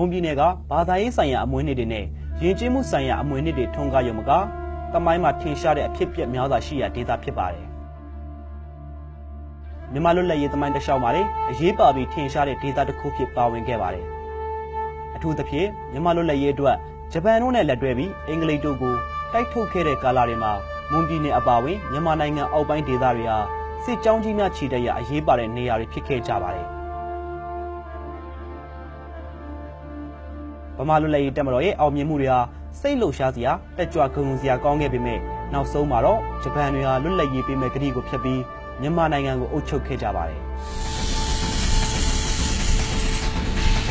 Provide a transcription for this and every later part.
မွန်ပြည်နယ်ကဘာသာရေးဆိုင်ရာအမွေးနေ့တွေနဲ့ယဉ်ကျေးမှုဆိုင်ရာအမွေးနေ့တွေထွန်းကားရုံမကတမိုင်းမှာထင်ရှားတဲ့အဖြစ်အပျက်များစွာရှိရာဒေသဖြစ်ပါတယ်မြန်မာလွတ်လပ်ရေးတမိုင်းတစ်လျှောက်မှာလေအရေးပါပြီးထင်ရှားတဲ့ဒေသတစ်ခုဖြစ်ပါဝင်ခဲ့ပါတယ်အထူးသဖြင့်မြန်မာလွတ်လပ်ရေးအတွက်ဂျပန်တို့နဲ့လက်တွဲပြီးအင်္ဂလိပ်တို့ကိုတိုက်ထုတ်ခဲ့တဲ့ကာလတွေမှာမွန်ပြည်နယ်အပါအဝင်မြန်မာနိုင်ငံအောက်ပိုင်းဒေသတွေဟာစစ်ကြောင်းကြီးများခြေတက်ရအရေးပါတဲ့နေရာတွေဖြစ်ခဲ့ကြပါတယ် ဗမာလွတ်လပ်ရေးတက်မတော်ရဲ့အောင်မြင်မှုတွေဟာစိတ်လှုပ်ရှားစရာတက်ကြွဂုဏ်ယူစရာကောင်းခဲ့ပေမဲ့နောက်ဆုံးမှာတော့ဂျပန်တွေဟာလွတ်လပ်ရေးပေးမဲ့ကတိကိုဖျက်ပြီးမြန်မာနိုင်ငံကိုအုပ်ချုပ်ခဲ့ကြပါတယ်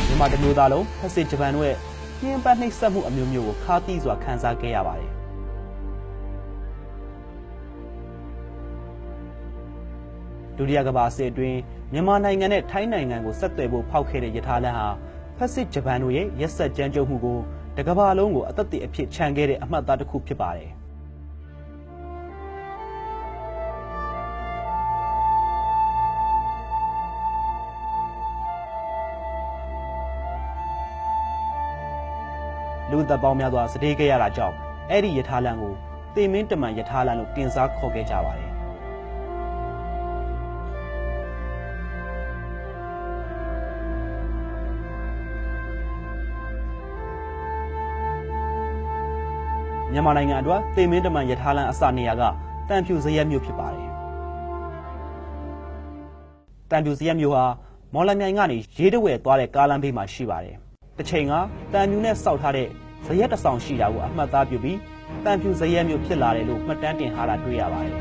မြန်မာတမျိုးသားလုံးဖက်စစ်ဂျပန်တို့ရဲ့ညှဉ်းပန်းနှိပ်စက်မှုအမျိုးမျိုးကိုခါးသီးစွာခံစားခဲ့ရပါတယ်ဒုတိယကမ္ဘာစစ်အတွင်းမြန်မာနိုင်ငံနဲ့ထိုင်းနိုင်ငံကိုဆက်သွယ်ဖို့ဖောက်ခဲ့တဲ့ယထာလန်ဟာ ဖက်စစ်ဂျပန်တို့ရဲ့ရက်ဆက်ကြမ်းကြုတ်မှုကိုတကမ္ဘာလုံးကိုအသက်သေအဖြစ်ခြံခဲ့တဲ့အမှတ်အသားတစ်ခုဖြစ်ပါတယ်လူသက်ပေါင်းများစွာစတေးခဲ့ရတာကြောင့်အဲ့ဒီယထာလန်ကိုတေမင်းတမန်ယထာလန်လို့တင်စားခေါ်ခဲ့ကြပါတယ် မြန်မာနိုင်ငံအတွက်တေမင်းတမန်ယထာလန်အစနေရာကတန်ဖြူဇရက်မြို့ဖြစ်ပါတယ်တန်ဖြူဇရက်မြို့ဟာမော်လမြိုင်ကနေရေးတဝဲသွားတဲ့ကားလမ်းဘေးမှာရှိပါတယ်တစ်ချိန်ကတန်ဖြူနဲ့စောက်ထားတဲ့ဇရက်တစ်ဆောင်ရှိတာကိုအမှတ်သားပြုပြီးတန်ဖြူဇရက်မြို့ဖြစ်လာတယ်လို့မှတ်တမ်းတင်ထားတာတွေ့ရပါတယ်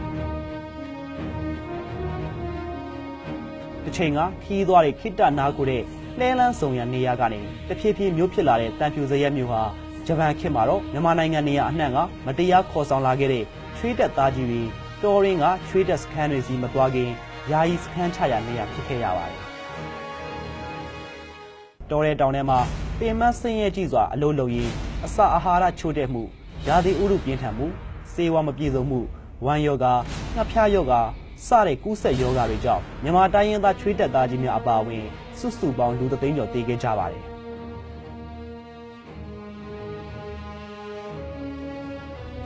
တစ်ချိန်ကခီးသွားတဲ့ခိတ္တနာကိုတဲ့လဲလန်းစုံရနေရာကနေတဖြည်းဖြည်းမြို့ဖြစ်လာတဲ့တန်ဖြူဇရက်မြို့ဟာ ဂျပန်ခေတ်မှာတော့မြန်မာနိုင်ငံနေရာအနှံ့ကမတရားခေါ်ဆောင်လာခဲ့တဲ့ချွေးတက်သားကြီးတွေတော်ရင်းကချွေးတက်စခန်းတွေစီမသွားခင်ယာယီစခန်းချရာနေရာဖြစ်ခဲ့ရပါတယ်တော်ရဲတောင်ထဲမှာပင်မဆင်းရဲကြည့်စွာအလုံးလုံးရင်အစာအာဟာရချို့တဲ့မှုရာသီဥတုပြင်းထန်မှုစေဝါမပြည့်စုံမှုဝမ်းယောဂငှက်ဖျားယောဂစတဲ့ကူးစက်ယောဂတွေကြောင့်မြန်မာတိုင်းရင်းသားချွေးတက်သားကြီးများအပါအဝင်စုစုပေါင်းလူသသိန်းကျော်တည်ခဲ့ကြပါတယ်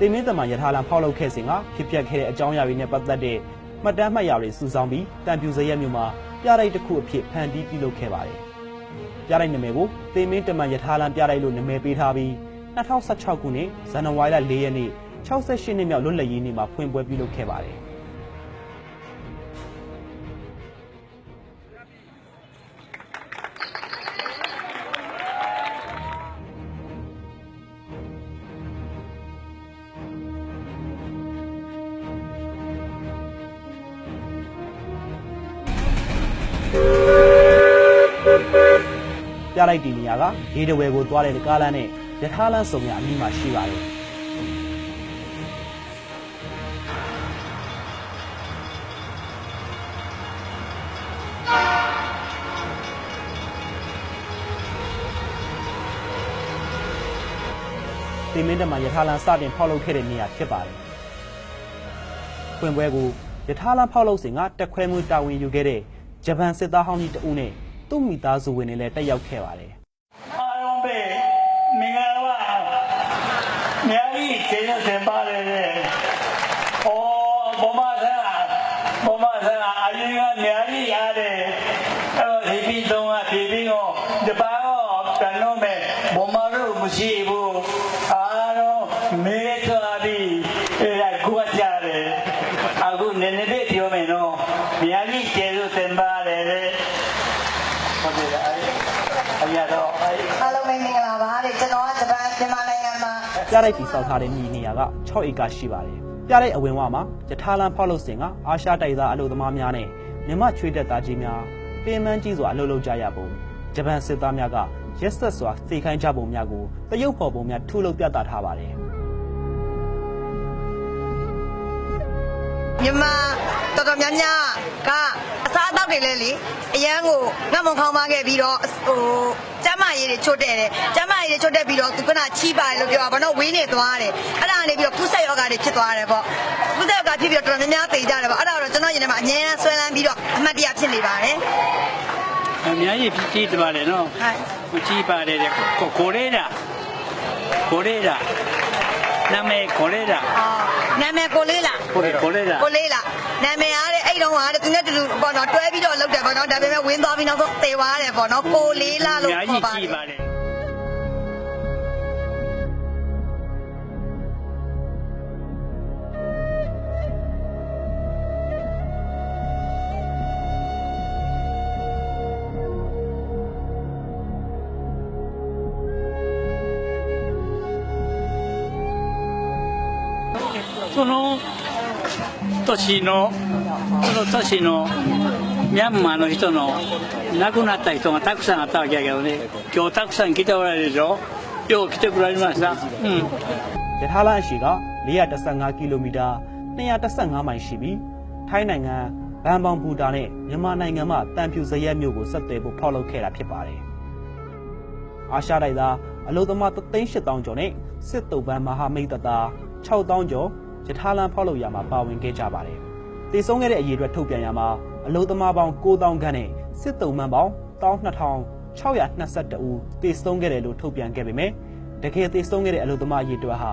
တေမင်းတမန်ယထာလံဖောက်လုပ်ခဲ့စဉ်ကဖြစ်ပျက်ခဲ့တဲ့အကြောင်းအရာတွေနဲ့ပတ်သက်တဲ့မှတ်တမ်းမှတ်ရာတွေစုဆောင်းပြီးတံပြူစရက်မြို့မှာပြတိုက်တစ်ခုအဖြစ်ဖန်တီးပြုလုပ်ခဲ့ပါတယ်။ပြတိုက်နာမည်ကိုတေမင်းတမန်ယထာလံပြတိုက်လို့နာမည်ပေးထားပြီး2016ခုနှစ်ဇန်နဝါရီလ4ရက်နေ့68နှစ်မြောက်လွတ်လပ်ရေးနေ့မှာဖွင့်ပွဲပြုလုပ်ခဲ့ပါတယ်။ ပြလိုက်ဒီနေရာကရေတဝဲကိုသွားတဲ့ကားလမ်းနဲ့ရထားလမ်းစုံရအနီးမှာရှိပါတယ်တေမင်းတမန်ရထားလမ်းစတင်ဖောက်လုပ်ခဲ့တဲ့နေရာဖြစ်ပါတယ်။ဖွင့်ပွဲကိုရထားလမ်းဖောက်လုပ်စဉ်ကတက်ခွဲမှုတာဝန်ယူခဲ့တဲ့ဂျပန်စစ်သားဟောင်းကြီးတဦးနဲ့ သူ့မိသားစုဝင်တွေလည်းတက်ရောက်ခဲ့ပါတယ်။အားလုံးပဲမင်္ဂလာပါများကြီးကျေးဇူးတင်ပါတယ်လေ။အော်ဘမဆန်ဘမဆန်အရင်ကများကြီးရတယ်။အဲ့တော့ဒီပြီးတော့ဖြည်းဖြည်းတော့ဒီပါတော့တန်တော့မဲ့ဘမတို့မရှိဘူး။အားတော့မေးသွားပြီးအဲ့ဒါကိုကြတယ်။အခုနည်းနည်းလေးပြောမယ်နော်။များကြီးကျေးဇူးတင်ပါတယ်လေ။ ဟုတ်တယ်အဲ့အရာတော့အဲ့အားလုံးပဲမင်္ဂလာပါတဲ့ကျွန်တော်ကဂျပန်မြန်မာနိုင်ငံမှာပြလိုက်တီဆောက်ထားတဲ့မြေနေရာက6ဧကရှိပါတယ်။ပြလိုက်အဝင်ဝမှာယထာလန်ဖောက်လို့စင်ကအာရှတိုက်သားအလုပ်သမားများနဲ့မြမချွေးတက်သားကြီးများပင်မန်းကြီးစွာအလုပ်လုပ်ကြရပုံဂျပန်စစ်သားများကရက်ဆက်စွာစေခိုင်းကြပုံများကိုတရုတ်ဖော်ပုံများထုလုပ်ပြသထားပါတယ်မြန်မာ တော်တော်များများကအစားအသောက်တွေလဲလေအရန်ကိုငတ်မွန်ခေါင်းပါခဲ့ပြီးတော့ဟိုကျမ်းမာရေးတွေချွတ်တဲ့တယ်ကျမ်းမာရေးတွေချွတ်တဲ့ပြီးတော့သူကနာချီးပါတယ်လို့ပြောတာဘာလို့ဝင်းနေသွားတယ်အဲ့ဒါကနေပြီးတော့ကုဆက်ယောဂါတွေဖြစ်သွားတယ်ပေါ့ကုဆက်ယောဂါဖြစ်ပြီးတော့တော်တော်များများသိကြတယ်ပေါ့အဲ့ဒါတော့ကျွန်တော်ရင်ထဲမှာအငြင်းဆွဲလန်းပြီးတော့အမှတ်တရဖြစ်နေပါတယ်အများကြီးကြည့်ကြပါတယ်နော်ဟုတ်ကြည့်ပါတယ်တဲ့ကိုကိုလေးတာကိုလေးတာနာမည်ကိုလေးတာအော်နာမည်ကိုလေးလား ကိုလေးကိုလေးတာကိုလေးလားနာမည်အားတဲ့အဲ့တုန်းကတဲ့သူနဲ့တူတူပေါ့နော်တွဲပြီးတော့လုပ်တယ်ပေါ့နော်ဒါပေမဲ့ဝင်းသွားပြီးနောက်ဆုံးသေသွားတယ်ပေါ့နော်ကိုလေးလားအလို့များခေါ်ကြီးပါတကြယ်ည့်ပါတယ်その年のその年のミャンマーの人の亡くなった人がたくさんあったわけやけどね今日たくさん来ておられるでしょよう来てくれましたうん ရထားလမ်းအရှိက415ကီလိုမီတာ215မိုင်ရှိပြီးထိုင်းနိုင်ငံဘန်ဘောင်ဘူတာနဲ့မြန်မာနိုင်ငံမှတန်ဖြူစရက်မြို့ကိုဆက်သွယ်ဖို့ဖောက်လုပ်ခဲ့တာဖြစ်ပါတယ်။အာရှတိုက်သားအလုသမား38000ကျော်နဲ့စစ်တုပ်ပန်းမဟာမိတ်တပ်သား6000ကျော် ရထားလမ်းဖောက်လုပ်ရမှာပါဝင်ခဲ့ကြပါတယ်။တည်ဆုံးခဲ့တဲ့အရေးအတွက်ထုတ်ပြန်ရမှာအလုသမားပေါင်း9000ခန့်နဲ့စစ်တုပ်ပန်းပေါင်း12622ဦးတည်ဆုံးခဲ့တယ်လို့ထုတ်ပြန်ခဲ့ပေမဲ့တကယ်တည်ဆုံးခဲ့တဲ့အလုသမားအရေးအတွက်ဟာ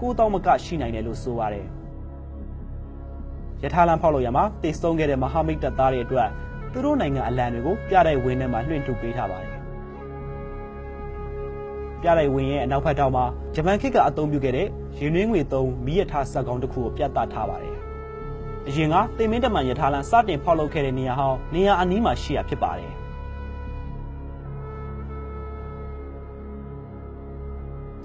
9000မကရှိနိုင်တယ်လို့ဆိုပါတယ်။ရထားလမ်းဖောက်လို့ရမှာတည်ဆုံးခဲ့တဲ့မဟာမိတ်တပ်သားတွေအတွက်သူတို့နိုင်ငံအလံတွေကိုပြတိုက်ဝင်းထဲမှာလွှင့်ထူပေးထားပါတယ်။ ပြတိုက်ဝင်းရဲ့အနောက်ဘက်ထောင်မှာဂျပန်ခေတ်ကအသုံးပြုခဲ့တဲ့ရင်းနှင်းငွေသုံးမီးရထားစက်ကောင်တစ်ခုကိုပြသထားပါတယ်။အရင်ကတင်မင်းတမန်ရထားလမ်းစတင်ဖောက်လုပ်ခဲ့တဲ့နေရာဟောင်းနေရာအနီးမှာရှိရဖြစ်ပါတယ်။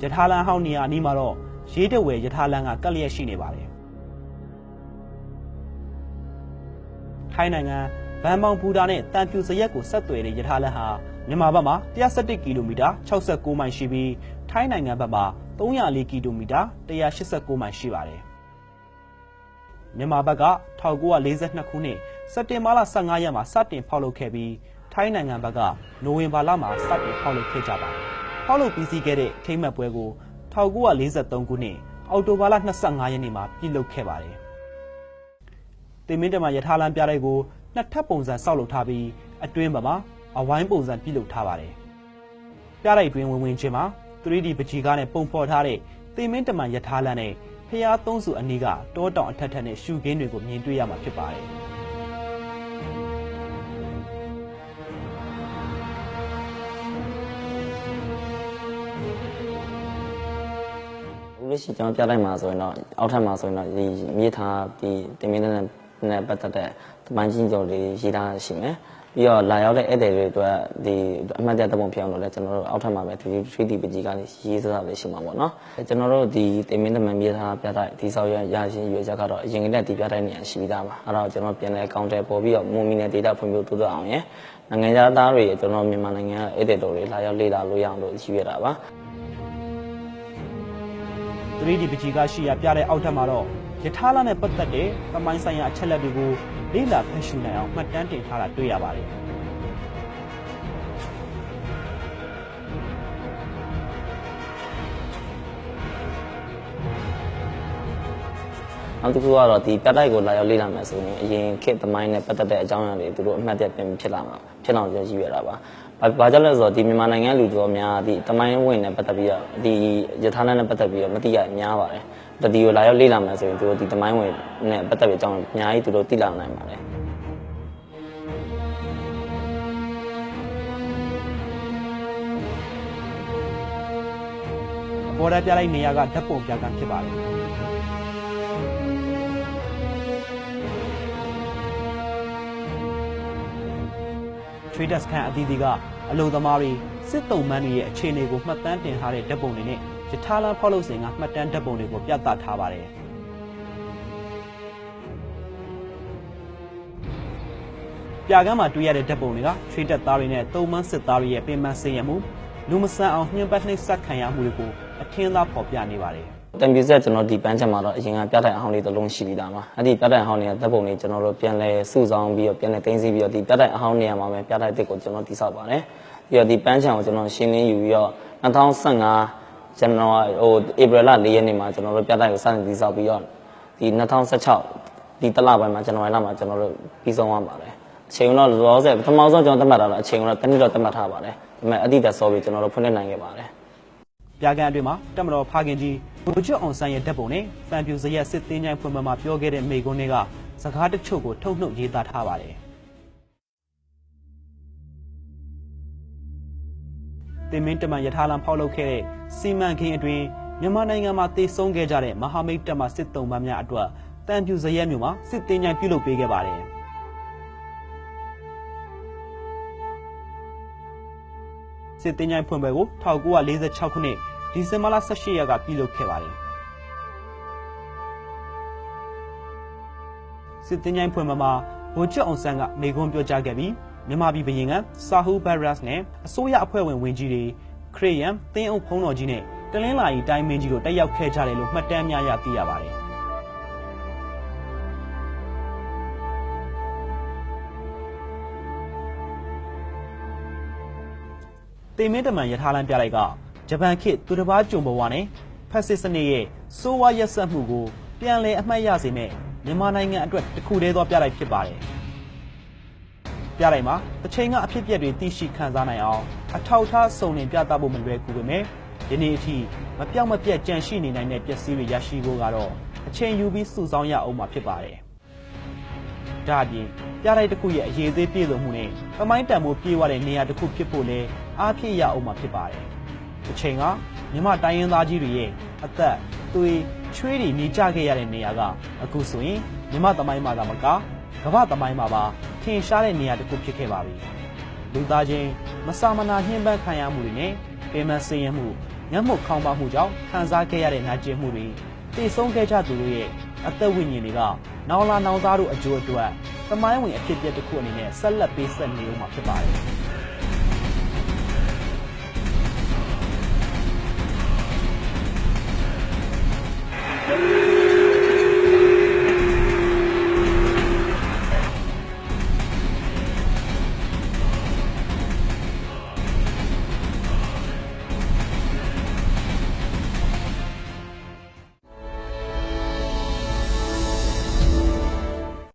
ရထားလမ်းဟောင်းနေရာအနီးမှာတော့ရေးတဝဲရထားလမ်းကကပ်လျက်ရှိနေပါတယ်။ထိုင်းနိုင်ငံဘန်မောင်ဘူတာနဲ့တန်ဖြူစရက်ကိုဆက်သွယ်တဲ့ရထားလမ်းဟာ မြန်မာဘက်မှာ117ကီလိုမီတာ69မိုင်ရှိပြီးထိုင်းနိုင်ငံဘက်မှာ304ကီလိုမီတာ189မိုင်ရှိပါတယ်။မြန်မာဘက်က1942ခုနှစ်စက်တင်ဘာလ15ရက်မှာစတင်ဖောက်လုပ်ခဲ့ပြီးထိုင်းနိုင်ငံဘက်ကနိုဝင်ဘာလမှာစတင်ဖောက်လုပ်ခဲ့ကြပါတယ်။ဖောက်လုပ်ပြီးစီးခဲ့တဲ့ထိမ့်မှတ်ပွဲကို1943ခုနှစ်အောက်တိုဘာလ25ရက်နေ့မှာပြုလုပ်ခဲ့ပါတယ်။တင်မင်းတမရထားလမ်းပြတဲ့ကိုနှစ်ထပ်ပုံစံဆောက်လုပ်ထားပြီးအတွင်းမှာ အဝိုင်းပုံစံပြုလုပ်ထားပါတယ်။ပြတိုက်တွင်ဝင်ဝင်ချင်းမှာ 3D ပကြီကားနဲ့ပုံဖော်ထားတဲ့တင်မင်းတမရထားလမ်းနဲ့ဖျားသုံးစုအနီးကတောတောင်အထက်ထက်နဲ့ရှုခင်းတွေကိုမြင်တွေ့ရမှာဖြစ်ပါတယ်။ဦးလေးရှိကျွန်တော်ပြလိုက်မှာဆိုရင်တော့အောက်ထပ်မှာဆိုရင်တော့ဒီမြေထားဒီတင်မင်းတဲ့နဲ့ပတ်သက်တဲ့တမန်ချင်းကြော်တွေရေးထားရှိမယ် ပြီးတော့လာရောက်တဲ့ဧည့်သည်တွေအတွက်ဒီအမှတ်တရသဘုံဖြစ်အောင်လို့လည်းကျွန်တော်တို့အောက်ထပ်မှာပဲ 3D 3D ပကြီးကလေးရေးစားလေးရှိမှာပေါ့နော်ကျွန်တော်တို့ဒီတင်မင်းတမန်မြေထားပြတိုက်ဒီဆောက်ရရရှင်ရွေးချက်ကတော့အရင်ကတည်းကဒီပြတိုက်နေရရှိပြီးသားပါအဲ့တော့ကျွန်တော်ပြန်လဲ counter ပေါ်ပြီးတော့မွန်မီနဲ့ data ဖွံ့ဖြိုးတိုးတက်အောင်ရယ်နိုင်ငံသားတွေကျွန်တော်မြန်မာနိုင်ငံဧည့်သည်တော်တွေလာရောက်လေ့လာလို့ရအောင်လို့ရည်ရွယ်တာပါ 3D ပကြီးကရှိရပြတဲ့အောက်ထပ်မှာတော့ယထာလနဲ့ပတ်သက်တဲ့သမိုင်းဆိုင်ရာအချက်လက်တွေကို လေ့လာဖတ်ရှုနိုင်အောင်မှတ်တမ်းတင်ထားတာတွေ့ရပါတယ်။နောက်တစ်ခုကတော့ဒီပြတ်တိုက်ကိုလာရောက်လေ့လာမယ်ဆိုရင်အရင်ခေတ်သမိုင်းနဲ့ပတ်သက်တဲ့အကြောင်းအရာတွေသူတို့အမှတ်တရပြန်ဖြစ်လာမှာဖြစ်အောင်ရည်ရွယ်တာပါ။ဘာဘာကြောင့်လဲဆိုတော့ဒီမြန်မာနိုင်ငံလူတော်များဒီသမိုင်းဝင်နဲ့ပတ်သက်ပြီးတော့ဒီယထာလနဲ့ပတ်သက်ပြီးတော့မသိရများပါတယ်။ တတိကိုလာရောက်လေ့လာမယ်ဆိုရင်သူတို့ဒီသမိုင်းဝင်နဲ့ပတ်သက်ပြီးအကြောင်းအများကြီးသူတို့သိလာနိုင်ပါတယ်။အပေါ်ဓာတ်ပြလိုက်နေရာကဓာတ်ပုံပြကံဖြစ်ပါတယ်။ Traders ခန့်အသီးသီးကအလုံသမားတွေစစ်တုံးမန်းတွေရဲ့အခြေအနေကိုမှတ်တမ်းတင်ထားတဲ့ဓာတ်ပုံတွေနဲ့ ယထာလန်ဖောက်လို့စဉ်ကမှတ်တမ်းဓာတ်ပုံတွေကိုပြသထားပါတယ်။ပြကမ်းမှာတွေ့ရတဲ့ဓာတ်ပုံတွေက Trader သားတွေနဲ့တုံးမန်းစစ်သားတွေရဲ့ပင်ပန်းစေရမှုလူမဆန်အောင်ညှဉ်းပန်းနှိပ်စက်ခံရမှုတွေကိုအထင်သာဖော်ပြနေပါတယ်တံပြူဆက်ကျွန်တော်ဒီပန်းချက်မှာတော့အရင်ကပြတိုင်အောင်လေးတစ်လုံးရှိပြီးသားပါအဲ့ဒီပြတိုင်အောင်လေးကတပ်ပုံလေးကျွန်တော်တို့ပြန်လဲစုဆောင်ပြီးတော့ပြန်လဲတင်းစီပြီးတော့ဒီပြတိုင်အောင်နေရာမှာပဲပြတိုင်တစ်ကိုကျွန်တော်တိဆောက်ပါတယ်ပြီးတော့ဒီပန်းချံကိုကျွန်တော်ရှင်းလင်းယူပြီးတော့2015 ကျွန်တော်ဟိုဧပြီလ4ရက်နေ့မှာကျွန်တော်တို့ပြတိုင်ကိုစတင်တိဆောက်ပြီးတော့ဒီ2016ဒီတလပိုင်းမှာကျွန်တော်လမှာကျွန်တော်တို့ပြီးဆုံးသွားပါတယ်အချိန်ကတော့လောလောဆယ်ပထမဆုံးကျွန်တော်သတ်မှတ်တာတော့အချိန်ကတော့တစ်နှစ်တော့သတ်မှတ်ထားပါတယ်ဒါပေမဲ့အတိတ်ဆောပြီးကျွန်တော်တို့ဖွင့်လှစ်နိုင်ခဲ့ပါတယ်ပြကန်းအတွင်းမှာတက်မတော်ဖခင်ကြီးဗိုလ်ချုပ်အောင်ဆန်းရဲ့ဓာတ်ပုံနဲ့ဖန်ပြူစရက်စစ်သေးချိုင်းဖွင့်ပွဲမှာပြောခဲ့တဲ့မိကွန်းတွေကစကားတချို့ကိုထုတ်နှုတ်ရေးသားထားပါတယ် တင်မင်းတမန်ယထာလံဖောက်လုပ်ခဲ့တဲ့စီမံကိန်းအတွင်းမြန်မာနိုင်ငံမှာတည်ဆုံခဲ့ကြတဲ့မဟာမိတ်တပ်မစစ်တုံးပန်းများအတွက်တန်ပြူစရက်မြို့မှာစစ်သေးချိုင်းပြုလုပ်ပေးခဲ့ပါတယ်စစ်သေးချိုင်းဖွင့်ပွဲကို1946ခုနှစ်ဒီဇင်ဘာလ18ရက်ကပြုလုပ်ခဲ့ပါတယ်စစ်သေးချိုင်းဖွင့်ပွဲမှာဗိုလ်ချုပ်အောင်ဆန်းကမိန့်ခွန်းပြောကြားခဲ့ပြီး မြန်မာပြည်ဘရင်ကစာဟူဘတ်ရက်စ်နဲ့အစိုးရအဖွဲ့ဝင်ဝင်ကြီးတွေခရစ်ယာန်သင်းအုပ်ဖုံးတော်ကြီးနဲ့တလင်းလာရီတိုင်းမင်းကြီးတို့တက်ရောက်ခဲ့ကြတယ်လို့မှတ်တမ်းများရသိရပါတယ်တေမင်းတမန်ယထာလန်ပြလိုက်ကဂျပန်ခေတ်သူတစ်ပါးကြုံဘဝနဲ့ဖက်စစ်စနစ်ရဲ့စိုးဝါးရက်စက်မှုကိုပြန်လည်အမှတ်ရစေမဲ့မြန်မာနိုင်ငံအတွက်တစ်ခုတည်းသောပြလိုက်ဖြစ်ပါတယ်။ ပြလိုက်မှာတစ်ချိန်ကအဖြစ်အပျက်တွေသိရှိခံစားနိုင်အောင်အထောက်အထားစုံလင်ပြသဖို့မလွယ်ကူပေမဲ့ယနေ့အထိမပြောင်းမပြတ်ကြန့်ရှိနေနိုင်တဲ့ပစ္စည်းတွေရရှိဖို့ကတော့အချိန်ယူပြီးစုဆောင်းရအောင်မှာဖြစ်ပါတယ်။ဒါအပြင်ပြလိုက်တစ်ခုရဲ့အရေးသေးပြည့်စုံမှုနဲ့ပမိုင်းတန်မှုပြေးဝတဲ့နေရာတစ်ခုဖြစ်ဖို့လဲအားဖြည့်ရအောင်မှာဖြစ်ပါတယ်။တစ်ချိန်ကမြမတိုင်းရင်းသားကြီးတွေရဲ့အသက်သွေးချွေးတွေနေကြခဲ့ရတဲ့နေရာကအခုဆိုရင်မြမသမိုင်းမှာသာမကကမ္ဘာသမိုင်းမှာပါ ထင်ရှားတဲ့နေရာတစ်ခုဖြစ်ခဲ့ပါပြီ။လူသားချင်းမစာမနာညှဉ်းပန်းခံရမှုတွေနဲ့ပေမဆင်းရဲမှုညှက်မှုခေါင်းပါမှုကြောင့်ခံစားခဲ့ရတဲ့နာကျင်မှုတွေတည်ဆုံးခဲ့ကြသူတို့ရဲ့အသက်ဝိညာဉ်တွေကနောင်လာနောင်သားတို့အကျိုးအတွက်သမိုင်းဝင်အဖြစ်အပျက်တစ်ခုအနေနဲ့ဆက်လက်ပေးဆက်နေဦးမှာဖြစ်ပါတယ်။